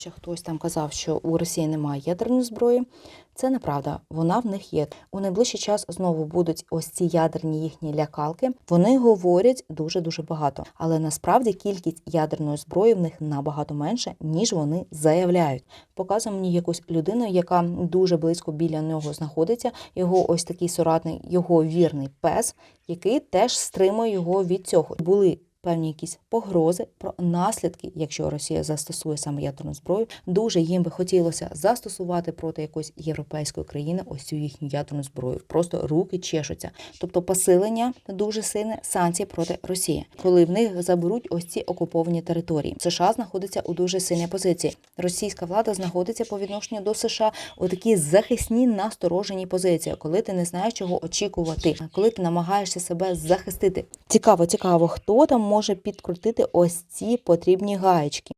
Ще хтось там казав, що у Росії немає ядерної зброї. Це неправда. Вона в них є. У найближчий час знову будуть ось ці ядерні їхні лякалки. Вони говорять дуже дуже багато, але насправді кількість ядерної зброї в них набагато менше, ніж вони заявляють. Показує мені якусь людину, яка дуже близько біля нього знаходиться. Його ось такий соратник, його вірний пес, який теж стримує його від цього. Були певні якісь погрози про наслідки, якщо Росія застосує саме ядерну зброю. Дуже їм би хотілося застосувати проти якоїсь європейської країни ось цю їхню ядерну зброю. Просто руки чешуться. Тобто посилення дуже сильне санкцій проти Росії, коли в них заберуть ось ці окуповані території. США знаходиться у дуже сильній позиції. Російська влада знаходиться по відношенню до США у такій захисній настороженій позиції, коли ти не знаєш, чого очікувати, коли ти намагаєшся себе захистити. Цікаво, цікаво, хто там може підкрутити ось ці потрібні гаєчки.